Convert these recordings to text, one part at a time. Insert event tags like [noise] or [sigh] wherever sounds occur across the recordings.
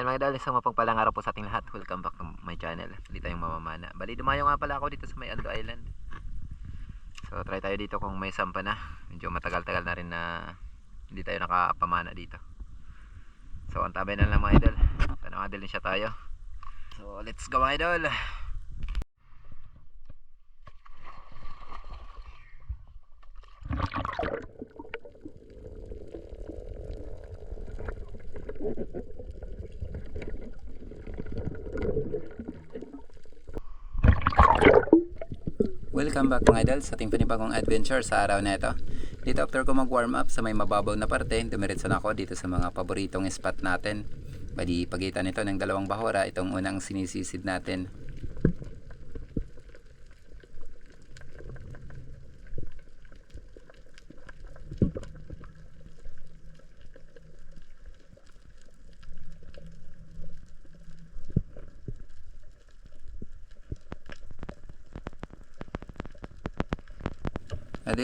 Ayan mga idol, isang mapagpalang araw po sa ating lahat. Welcome back to my channel. Dito tayong mamamana. Bali, dumayo nga pala ako dito sa may Aldo Island. So, try tayo dito kung may sampa na. Medyo matagal-tagal na rin na hindi tayo nakapamana dito. So, ang tabay na lang mga idol. Tanaw din siya tayo. So, let's go mga idol. Welcome back mga idol sa ating panibagong adventure sa araw na ito. Dito after ko mag warm up sa may mababaw na parte, dumiretso na ako dito sa mga paboritong spot natin. Bali, pagitan nito ng dalawang bahura, itong unang sinisisid natin.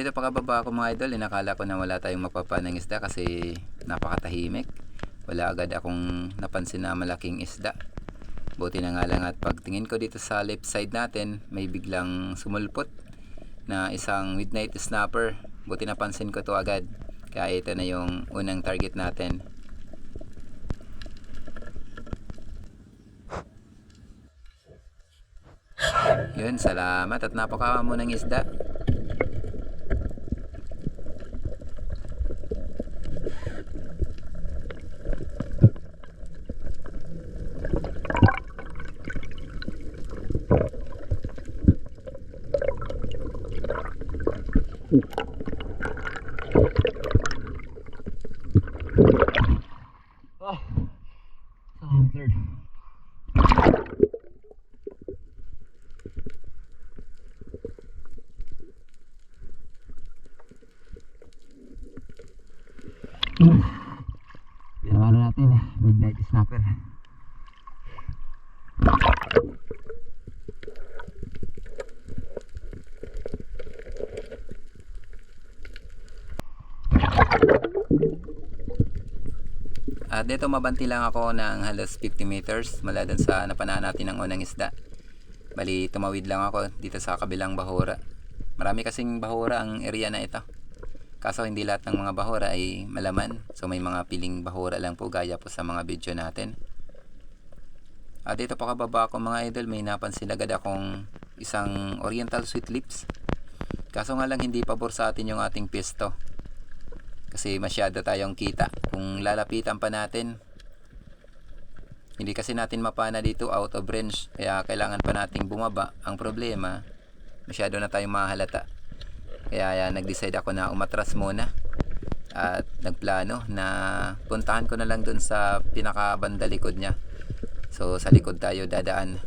Dito pakababa ako mga idol, inakala ko na wala tayong mapapanang isda kasi napakatahimik. Wala agad akong napansin na malaking isda. Buti na nga lang at pagtingin ko dito sa left side natin, may biglang sumulpot na isang midnight snapper. Buti napansin ko to agad. Kaya ito na yung unang target natin. Yun, salamat at napakama mo ng isda. Oh, oh third. Pinamalo natin eh, midnight snapper. At dito mabanti lang ako ng halos 50 meters mula dun sa napanahan natin ng unang isda. Bali tumawid lang ako dito sa kabilang bahura. Marami kasing bahura ang area na ito. Kaso hindi lahat ng mga bahura ay malaman. So may mga piling bahura lang po gaya po sa mga video natin. At dito pa kababa ako mga idol may napansin agad akong isang oriental sweet lips. Kaso nga lang hindi pabor sa atin yung ating pesto kasi masyado tayong kita. Kung lalapitan pa natin hindi kasi natin mapana dito out of range. Kaya kailangan pa nating bumaba ang problema. Masyado na tayong mahalata kaya yan, nag-decide ako na umatras muna. At nagplano na puntahan ko na lang dun sa pinakabanda likod niya. So sa likod tayo dadaan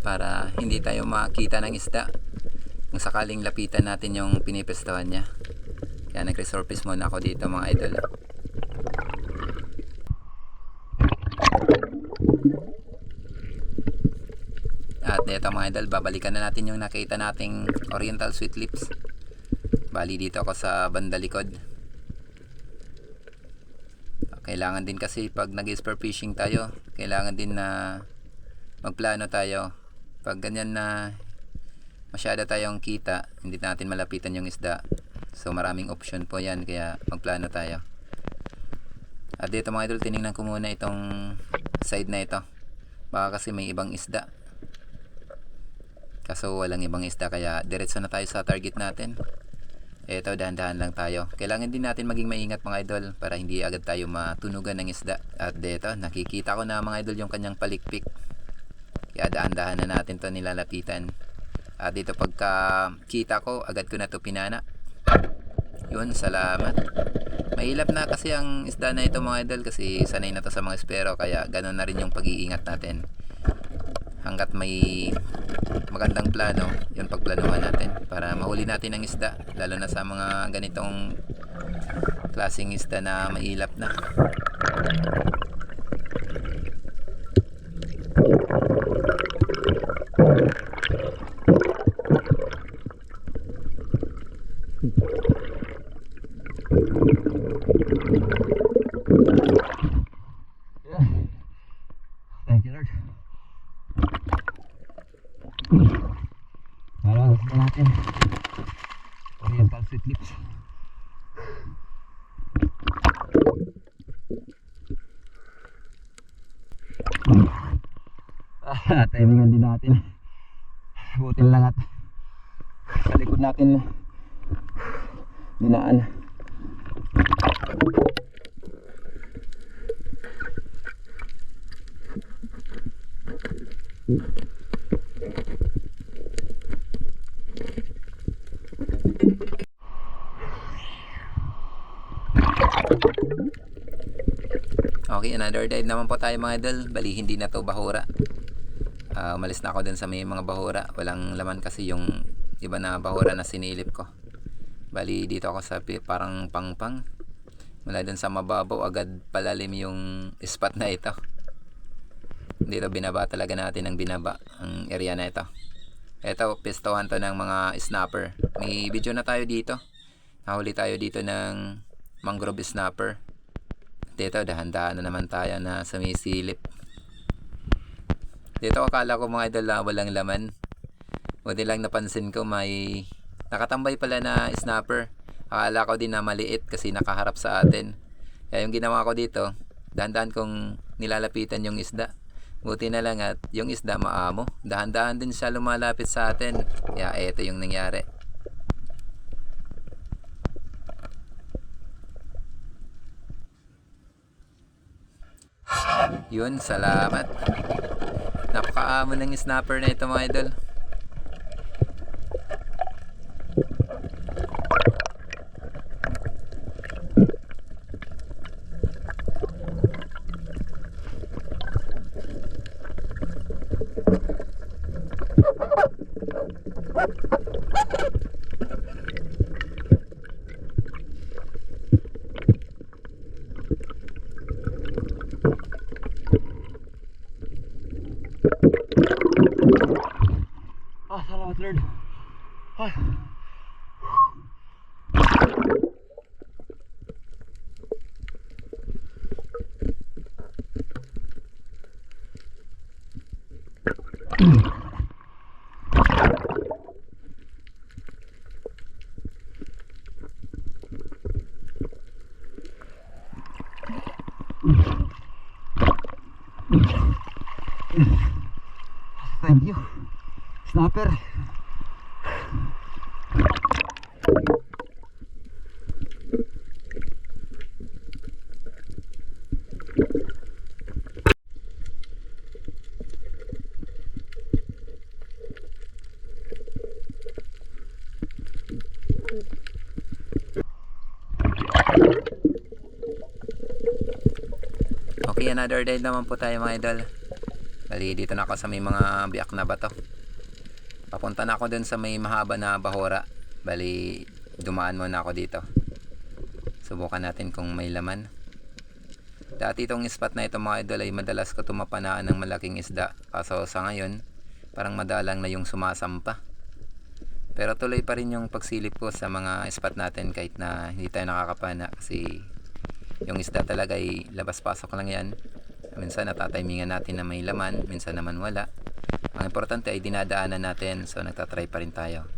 para hindi tayo makita ng isda. Kung sakaling lapitan natin yung pinipestuhan niya kaya nag-resurface muna ako dito mga idol. At dito mga idol, babalikan na natin yung nakita nating Oriental Sweet Lips. Bali dito ako sa banda likod. Kailangan din kasi pag nag-spear fishing tayo, kailangan din na magplano tayo. Pag ganyan na masyado tayong kita, hindi natin malapitan yung isda. So maraming option po yan kaya magplano tayo. At dito mga idol tiningnan ko muna itong side na ito. Baka kasi may ibang isda. Kaso walang ibang isda kaya diretso na tayo sa target natin. Ito dahan-dahan lang tayo. Kailangan din natin maging maingat mga idol para hindi agad tayo matunugan ng isda. At dito nakikita ko na mga idol yung kanyang palikpik. Kaya dahan-dahan na natin to nilalapitan. At dito pagka kita ko agad ko na to pinana. Yun, salamat. Mahilap na kasi ang isda na ito mga idol kasi sanay na to sa mga espero kaya ganun na rin yung pag-iingat natin. Hanggat may magandang plano, yun pagplanuhan natin para mahuli natin ang isda lalo na sa mga ganitong klaseng isda na mailap na. Para gusto natin. Oriental sweet lips. Ah, timingan din natin. Butin lang at sa likod natin dinaan. Okay, another dive naman po tayo mga idol. Bali, hindi na to bahura. Ah, umalis na ako dun sa may mga bahura. Walang laman kasi yung iba na bahura na sinilip ko. Bali, dito ako sa parang pangpang. Mula dun sa mababaw, agad palalim yung spot na ito. Dito binaba talaga natin ang binaba ang area na ito. Ito, pistohan to ng mga snapper. May video na tayo dito. Nahuli tayo dito ng mangrove snapper. Dito, dahan-dahan na naman tayo na sa may silip. Dito akala ko mga idol na walang laman. Buti lang napansin ko may nakatambay pala na snapper. Akala ko din na maliit kasi nakaharap sa atin. Kaya yung ginawa ko dito, dahan-dahan kong nilalapitan yung isda. Buti na lang at yung isda maamo. Dahan-dahan din siya lumalapit sa atin. Kaya eto yung nangyari. Yun, salamat. Napakaamo ng snapper na ito mga idol. Ah, salamat Lord. Ay. Thank you. Snapper. Okay, another day naman po tayo mga idol. Bali, dito na ako sa may mga biyak na bato. Papunta na ako dun sa may mahaba na bahura. Bali, dumaan muna ako dito. Subukan natin kung may laman. Dati itong spot na ito mga idol ay madalas ko tumapanaan ng malaking isda. Kaso sa ngayon, parang madalang na yung sumasampa. Pero tuloy pa rin yung pagsilip ko sa mga spot natin kahit na hindi tayo nakakapana kasi yung isda talaga ay labas-pasok lang yan. Minsan natatimingan natin na may laman, minsan naman wala. Ang importante ay dinadaanan natin so nagtatry pa rin tayo.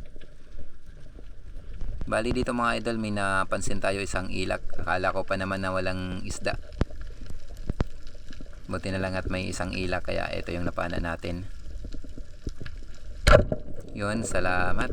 Bali dito mga idol may napansin tayo isang ilak. Akala ko pa naman na walang isda. Buti na lang at may isang ilak kaya ito yung napana natin. Yun, salamat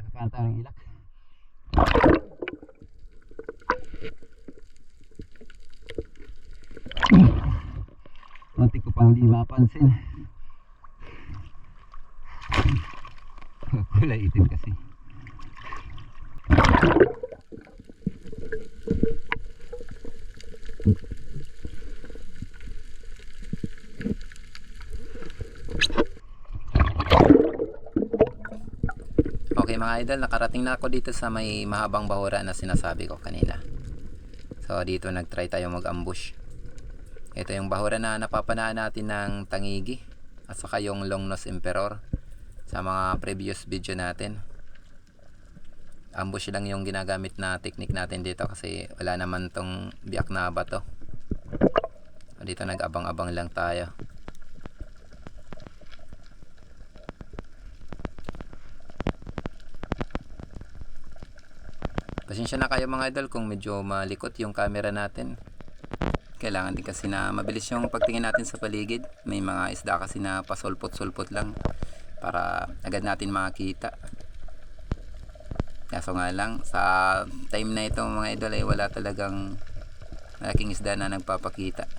ang kapanta ng ilak. Muntik ko pang di mapansin. Kulay itim kasi. Okay mga idol, nakarating na ako dito sa may mahabang bahura na sinasabi ko kanina. So dito nagtry tayo mag-ambush. Ito yung bahura na napapanaan natin ng tangigi at saka yung long nose emperor sa mga previous video natin. Ambush lang yung ginagamit na technique natin dito kasi wala naman tong biyak na bato. Dito nag-abang-abang lang tayo. Pasensya na kayo mga idol kung medyo malikot yung camera natin. Kailangan din kasi na mabilis yung pagtingin natin sa paligid. May mga isda kasi na pasulpot-sulpot lang para agad natin makita. Kaso nga lang, sa time na ito mga idol ay wala talagang malaking isda na nagpapakita.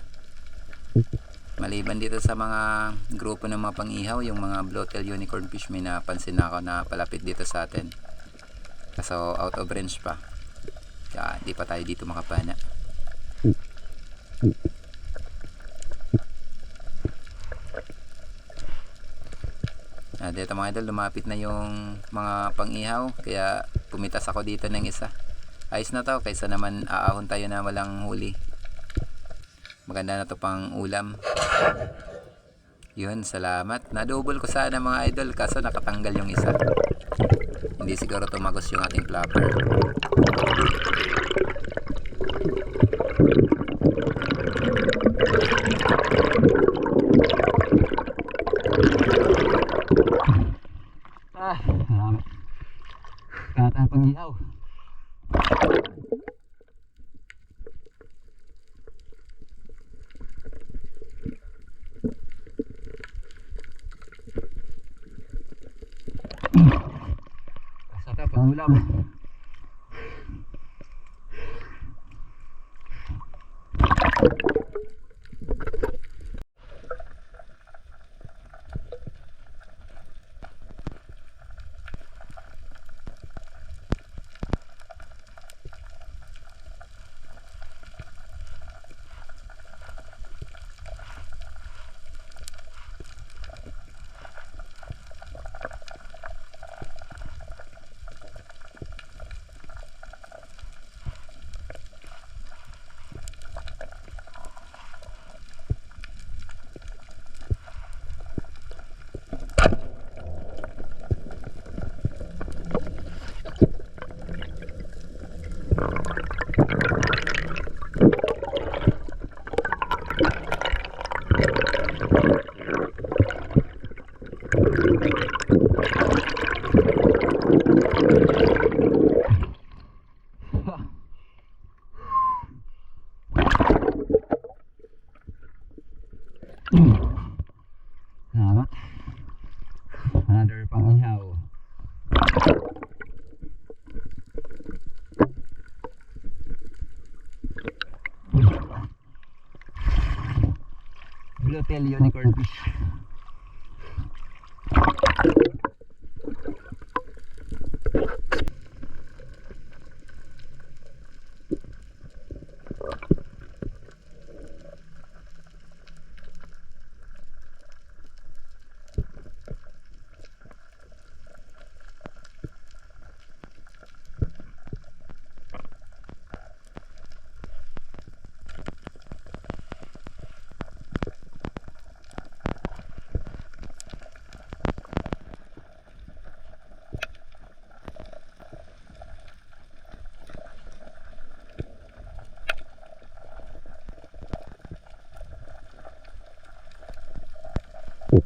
Maliban dito sa mga grupo ng mga pangihaw, yung mga blowtail unicorn fish may napansin na ako na palapit dito sa atin. Kaso out of range pa. Kaya di pa tayo dito makapana. Ah, dito mga idol, lumapit na yung mga pangihaw. Kaya pumitas ako dito ng isa. Ayos na to, kaysa naman aahon tayo na walang huli. Maganda na to pang ulam. Yun, salamat. Na-double ko sana mga idol, kaso nakatanggal yung isa. Hindi siguro tumagos yung ating flapper. Ah, salamat. Kahit ang pangihaw. Saka pangulam. Salamat. Another pangihaw. Bluetail unicorn fish.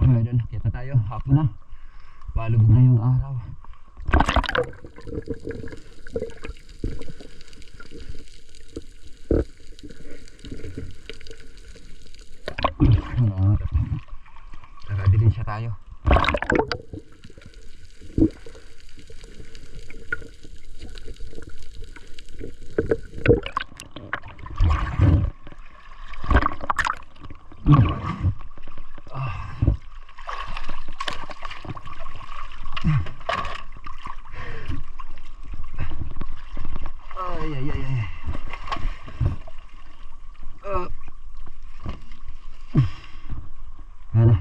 Ngayon, kita tayo. Hapon na. Palubog na yung araw. Ano, Nakadilin siya tayo. Ay, ay, ay, ay. Ah. Ano?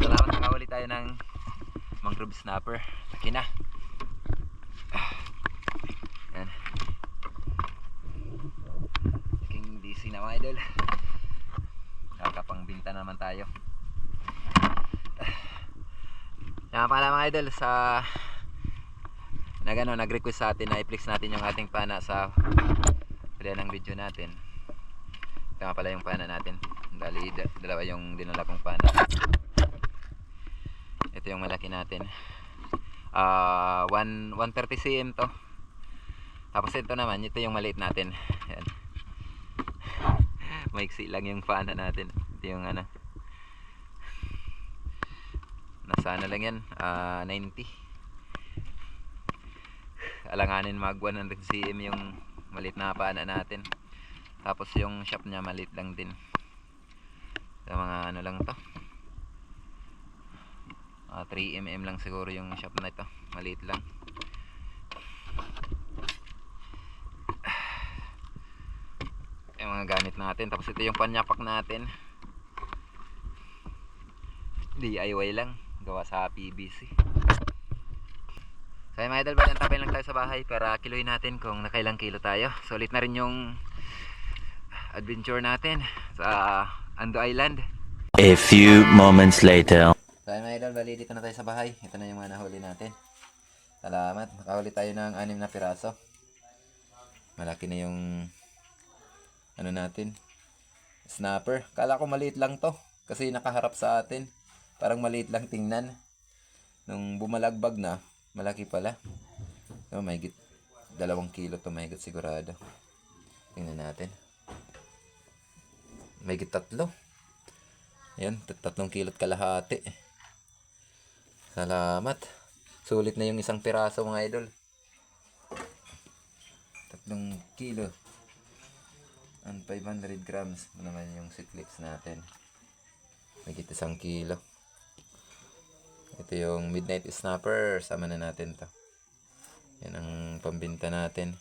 Salamat nakahuli tayo ng mangrove snapper. Laki na. Yan. King DC na mga idol. Kakapangbinta naman tayo. Yan pala mga idol sa nag ano, nag-request sa atin na i-flex natin yung ating pana sa huli ng video natin. Ito nga pala yung pana natin. Dali, da- dalawa yung dinala kong pana. Ito yung malaki natin. Ah, 1 130 cm to. Tapos ito naman, ito yung maliit natin. Yan. [laughs] Maiksi lang yung pana natin. Ito yung ano. Nasa ano lang yan? Ah, 90. Alanganin mag 100 cm yung maliit na pana natin. Tapos yung shop niya maliit lang din. Sa mga ano lang to. Ah, 3mm lang siguro yung shop na ito. Maliit lang. Yung mga gamit natin. Tapos ito yung panyapak natin. DIY lang. Gawa sa PVC. So mga idol, balang tapay lang tayo sa bahay para kiluhin natin kung nakailang kilo tayo. Sulit na rin yung adventure natin sa Ando Island. A few moments later. Idol, bali dito na tayo sa bahay. Ito na yung mga nahuli natin. Salamat. Nakahuli tayo ng anim na piraso. Malaki na yung ano natin. Snapper. Kala ko maliit lang to. Kasi nakaharap sa atin. Parang maliit lang tingnan. Nung bumalagbag na, malaki pala. So, may dalawang kilo to may sigurado. Tingnan natin. May tatlo. Ayan, tat- tatlong kilot kalahati. Salamat. Sulit na yung isang piraso mga idol. Tatlong kilo. And 500 grams naman yung sitlips natin. May isang kilo. Ito yung midnight snapper. Sama na natin to. Yan ang pambinta natin.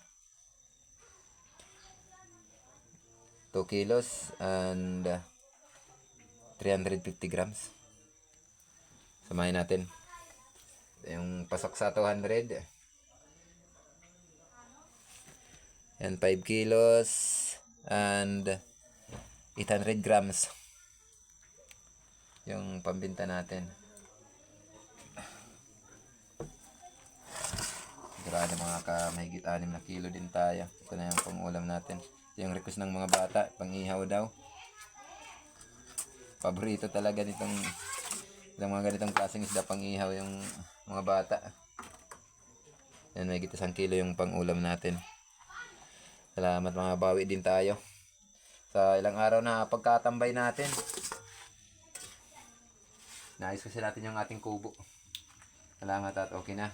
2 kilos and uh, 350 grams. Samahin natin. Yung pasok sa 200. Yan 5 kilos and 800 grams. Yung pambinta natin. Sigurado mga ka mahigit 6 na kilo din tayo. Ito na yung pangulam natin. Yung request ng mga bata, pang-ihaw daw. Paborito talaga nitong ng mga ganitong klaseng isda pang-ihaw yung mga bata. Yan, may isang kilo yung pang-ulam natin. Salamat mga bawi din tayo. Sa ilang araw na pagkatambay natin. Naayos kasi natin yung ating kubo. Salamat at okay na.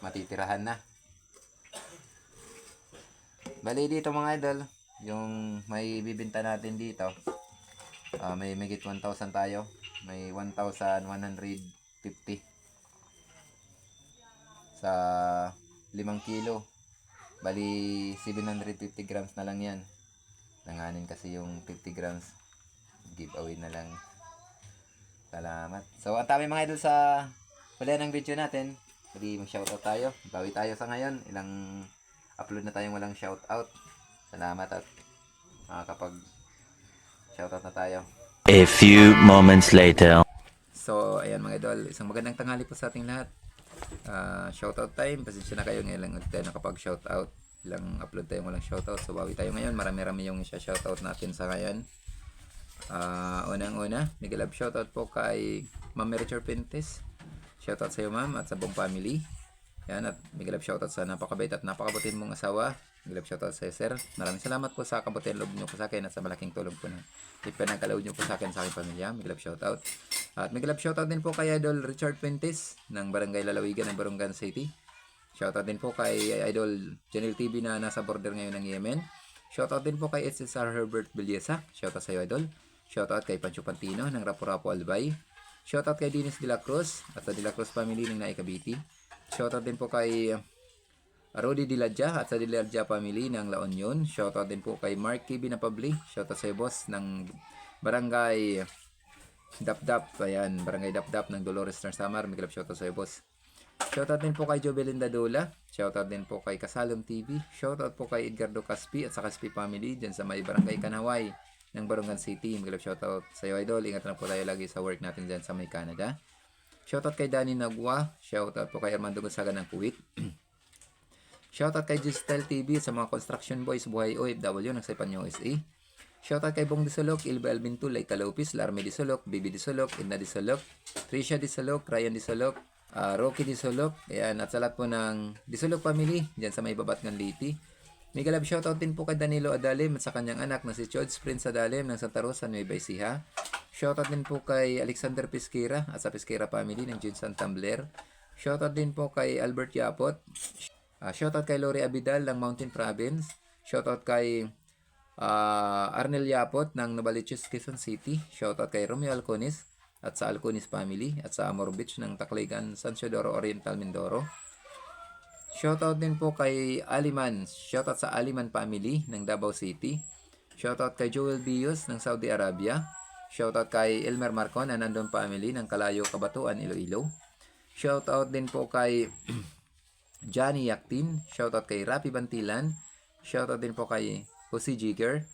Matitirahan na. Bali dito mga idol, yung may bibinta natin dito. ah, may megit 1,000 tayo. May 1,150 sa 5 kilo. Bali 750 grams na lang yan. Langanin kasi yung 50 grams. Giveaway na lang. Salamat. So, ang dami mga idol sa huli ng video natin. Pwede mag-shoutout tayo. Bawi tayo sa ngayon. Ilang upload na tayong walang shoutout. Salamat at makakapag shoutout na tayo. A few moments later. So, ayan mga idol. Isang magandang tanghali po sa ating lahat. Ah, shoutout time. Pasensya na kayo ngayon lang ulit tayo nakapag-shoutout. Ilang upload tayong walang shoutout. So, bawi tayo ngayon. Marami-rami yung shoutout natin sa ngayon. Ah, unang-una, Miguel Love shoutout po kay Ma'am Richard Pintes. Shoutout sa iyo ma'am at sa buong family. Yan at Miguel Love shoutout sa napakabait at napakabutin mong asawa. Love shoutout sa sir. Maraming salamat po sa kabutihan loob niyo po sa akin at sa malaking tulong po na ipinagkaloob niyo po sa akin sa aking pamilya. Miguel Love shoutout. At Miguel Love shoutout din po kay Idol Richard Pintes ng Barangay Lalawigan ng Barungan City. Shoutout din po kay Idol Janil TV na nasa border ngayon ng Yemen. Shoutout din po kay SSR Herbert Villesa. Shoutout sa iyo, Idol. Shoutout kay Pancho Pantino ng Rapo-Rapo Albay. Shoutout kay Dennis De La Cruz at sa De La Cruz family ng Naikabiti. Shoutout din po kay Rodi Diladja at sa Diladja family ng La Union. Shoutout din po kay Mark Kibi na Pabli. Shoutout sa boss ng Barangay Dapdap. Ayan, Barangay Dapdap ng Dolores ng Samar. Miglap shoutout sa boss. Shoutout din po kay Jobelinda Dola. Shoutout din po kay Kasalom TV. Shoutout po kay Edgardo Caspi at sa Caspi family dyan sa may Barangay Kanaway ng Barungan City. Miglap shoutout sa iyo, idol. Ingat na po tayo lagi sa work natin dyan sa may Canada. Shoutout kay Danny Nagwa. Shoutout po kay Armando Gonzaga ng Kuwait. [clears throat] Shoutout kay Gistel TV sa mga construction boys buhay OFW ng Saipan USA. Shoutout kay Bong Disolok, Ilba Alvin Tulay, Kalopis, Larme Disolok, Bibi Disolok, Edna Disolok, Trisha Disolok, Ryan Disolok, ah, Rocky Disolok, ayan, at sa lahat po ng Disolok family, dyan sa may babat ng Liti. Mega love shoutout din po kay Danilo Adalim at sa kanyang anak na si Chods Prince Adalim ng Santa Rosa, Nueva Ecija. Shoutout din po kay Alexander Pesquera at sa Pesquera family ng Jinsan Tumbler. Shoutout din po kay Albert Yapot. Ah, shoutout kay Lori Abidal ng Mountain Province. Shoutout kay ah, Arnel Yapot ng Novaliches, Quezon City. Shoutout kay Romeo Alconis at sa Alconis family at sa Amor Beach ng Tacligan, San Teodoro Oriental, Mindoro. Shoutout din po kay Aliman. Shoutout sa Aliman family ng Davao City. Shoutout kay Joel Bios ng Saudi Arabia. Shoutout kay Elmer Marcon na nandun family ng Kalayo, Kabatuan, Iloilo. Shoutout din po kay [clears throat] Johnny Yaktin. Shoutout kay Rapi Bantilan. Shoutout din po kay Jose Jigger.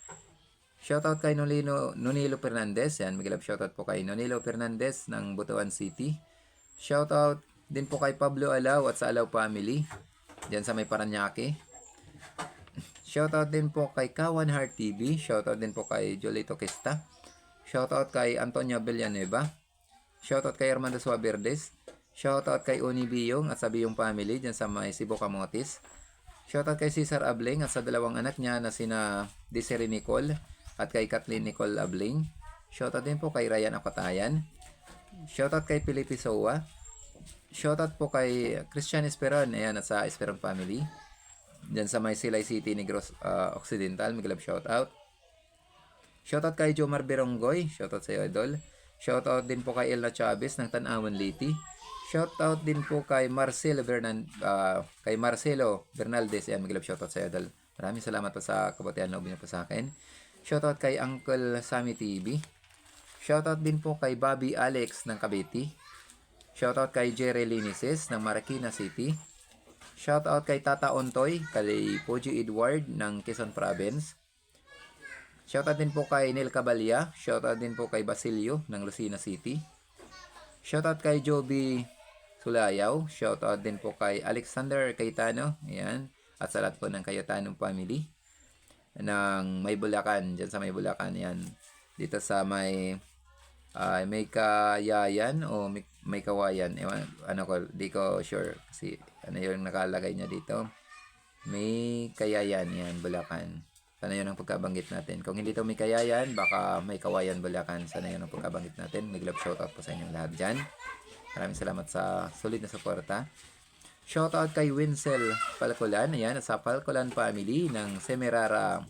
Shoutout kay Nolino, Nonilo Fernandez. Yan, mag shoutout po kay Nonilo Fernandez ng Butuan City. Shoutout din po kay Pablo Alaw at sa Alaw family. Diyan sa may Paranaque. [laughs] Shoutout din po kay Kawan Heart TV. Shoutout din po kay Jolito Questa. Shoutout kay Antonio Villanueva. Shoutout kay Armando Suaverdes. Shoutout kay Oni Biyong at sa Biyong family dyan sa may Cebu Camotes. Shoutout kay Cesar Abling at sa dalawang anak niya na sina Desiree Nicole at kay Kathleen Nicole Abling. Shoutout din po kay Ryan Akatayan. Shoutout kay Felipe Sowa. Shoutout po kay Christian Esperon, ayan, at sa Esperon family. Diyan sa may Silay City, Negros ah, Occidental, Miglab shoutout. Shoutout kay Jomar Beronggoy, shoutout sa iyo, idol. Shoutout din po kay Elna Chavez ng Tanawan Liti. Shoutout din po kay Marcelo Bernan ah, kay Marcelo Bernaldez, ayan, Miglab shoutout sa iyo, idol. Maraming salamat po sa kabutihan na niyo po sa akin. Shoutout kay Uncle Sammy TV. Shoutout din po kay Bobby Alex ng Cavite. Shoutout kay Jerry Linises ng Marikina City. Shoutout kay Tata Ontoy, kay Poji Edward ng Quezon Province. Shoutout din po kay Neil Cabalya. Shoutout din po kay Basilio ng Lucena City. Shoutout kay Joby Sulayaw. Shoutout din po kay Alexander Cayetano. Ayan. At sa lahat po ng Cayetano family ng May Bulacan. Diyan sa May Bulacan. Yan. Dito sa may ay may kayayan o may, may kawayan. Ewan, ano ko, di ko sure. Kasi ano yung nakalagay niya dito. May kayayan yan, Bulacan. Sana yun ang pagkabanggit natin. Kung hindi to may kayayan, baka may kawayan, Bulacan. Sana yun ang pagkabanggit natin. May love shoutout po sa inyong lahat dyan. Maraming salamat sa sulit na suporta. Shoutout kay Winsel Palcolan. Ayan, sa Palcolan family ng Semerara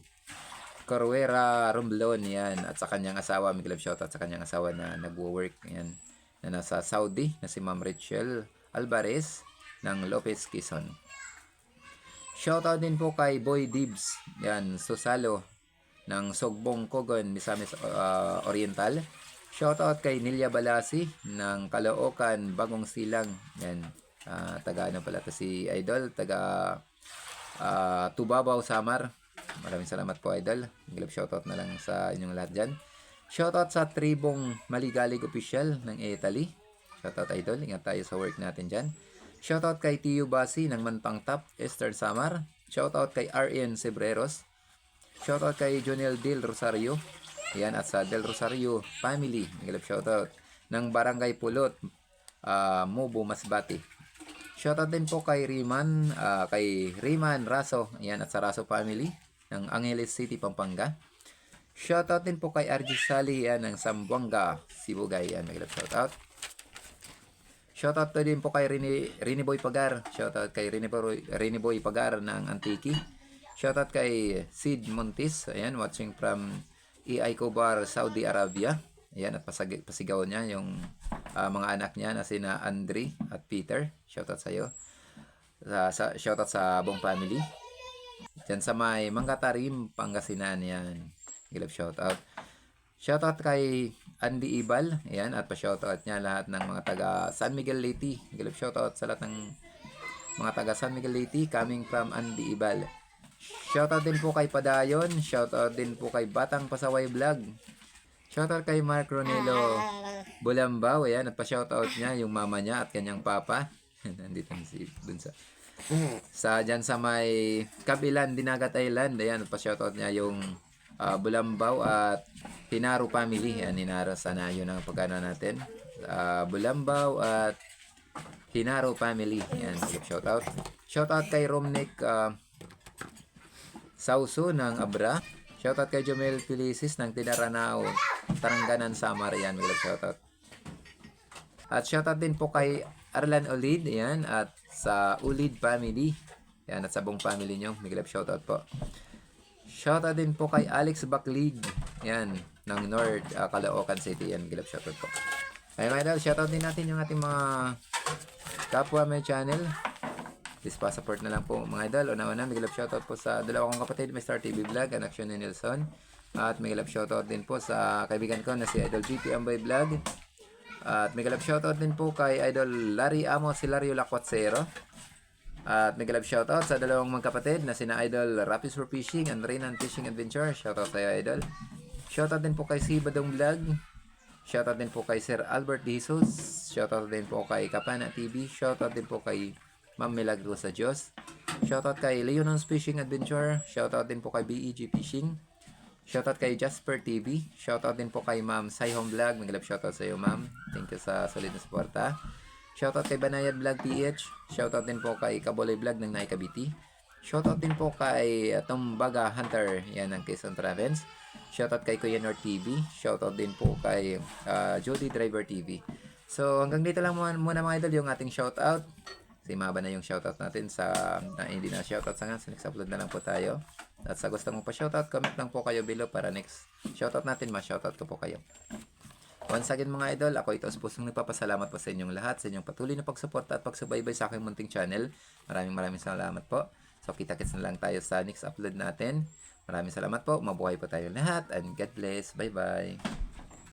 Corwera Romblon yan at sa kanyang asawa, may love shoutout sa kanyang asawa na nagwo-work yan na nasa Saudi na si Ma'am Rachel Alvarez ng Lopez Quezon. Shoutout din po kay Boy Dibs, yan, Susalo ng Sogbong Kogon, Misamis uh, Oriental. Shoutout kay Nilia Balasi ng Caloocan, Bagong Silang. Yan, ah, taga ano pala to si Idol, taga ah, Tubabaw, Samar. Maraming salamat po, Idol. Glove shoutout na lang sa inyong lahat dyan. Shoutout sa tribong Maligalig Official ng Italy. Shoutout, Idol. Ingat tayo sa work natin dyan. Shoutout kay Tiyo Basi ng Mantang Tap, Esther Samar. Shoutout kay RN Sebreros. Shoutout kay Jonel Del Rosario. Yan, at sa Del Rosario family. Glove shoutout. Ng Barangay Pulot, ah, Mubo, Masbati. Shoutout din po kay Riman, ah, kay Riman Raso, ayan, at sa Raso family ng Angeles City, Pampanga. Shoutout din po kay RG Sally, yan, ng Sambuanga, Sibugay, yan, nag shoutout. Shoutout din po kay Rini, Rini Boy Pagar. Shoutout kay Rini Boy, Rini Boy Pagar ng Antiki. Shoutout kay Sid Montis. Ayan, watching from EI Kobar, Saudi Arabia. Ayan, at pasag- pasigaw niya yung ah, mga anak niya na sina Andre at Peter. Shoutout sa iyo. Sa, sa, shoutout sa buong family. Diyan sa may Mangatarim, Pangasinan yan. Gilap shoutout. Shoutout kay Andy Ibal. Ayan, at pa-shoutout niya lahat ng mga taga San Miguel Leyte. Gilap shoutout sa lahat ng mga taga San Miguel Leyte coming from Andy Ibal. Shoutout din po kay Padayon. Shoutout din po kay Batang Pasaway Vlog. Shoutout kay Mark Ronelo Bulambaw. Ayan, at pa-shoutout niya yung mama niya at kanyang papa. [laughs] Nandito na si dun sa sa dyan sa may Kabilan, Dinagat Island. Ayan, at pa-shoutout niya yung ah, Bulambaw at Hinaro family. Ayan, Hinaro. Sana yun ang pagkana natin. Ah, Bulambaw at Hinaro family. Ayan, shoutout. Shoutout kay Romnick ah, Sauso ng Abra. Shoutout kay Jomel Felicis ng Tinaranao, Taranganan, Samar. Ayan, may shoutout. At shoutout din po kay Arlan Olid, ayan, at sa Ulid family. Ayan, at sa buong family nyo, may shoutout po. Shoutout din po kay Alex Baclig, ayan, ng North, uh, Caloocan City, ayan, gilap shoutout po. Ay mga idol, shoutout din natin yung ating mga kapwa may channel. Please pa-support na lang po mga idol. Una-una, may love shoutout po sa dalawa kong kapatid, Mr. TV Vlog, and Action ni Nelson. At may love shoutout din po sa kaibigan ko na si Idol GP Ambay Vlog. At may love shoutout din po kay Idol Larry Amos Hilario Lacuatsero. At may love shoutout sa dalawang magkapatid na sina Idol Rapis for Fishing and Rainan Fishing Adventure. Shoutout sa iyo, Idol. Shoutout din po kay Si Badong Vlog. Shoutout din po kay Sir Albert De Jesus. Shoutout din po kay Kapana TV. Shoutout din po kay Ma'am Milagro sa Diyos. Shoutout kay Leonon's Fishing Adventure. Shoutout din po kay BEG Fishing. Shoutout kay Jasper TV. Shoutout din po kay Ma'am Saihong Vlog. Magalap shoutout sa iyo, Ma'am. Thank you sa solid na suporta. Shoutout kay Banayad Vlog PH. Shoutout din po kay Kaboy Vlog ng Naika BT. Shoutout din po kay uh, Tumbaga Hunter. Yan ang Quezon Travels. Shoutout kay Kuya Nord TV. Shoutout din po kay uh, Jody Driver TV. So hanggang dito lang muna, muna mga idol yung ating shoutout. Kasi maba na yung shoutout natin sa na hindi na shoutout sa nga. So next upload na lang po tayo. At sa gusto mo pa shoutout, comment lang po kayo below para next shoutout natin, ma-shoutout ko po kayo. Once again mga idol, ako ito pusong nagpapasalamat po sa inyong lahat, sa inyong patuloy na pagsuporta at pagsubaybay sa aking munting channel. Maraming maraming salamat po. So kita-kits na lang tayo sa next upload natin. Maraming salamat po. Mabuhay po tayo lahat and God bless. Bye-bye.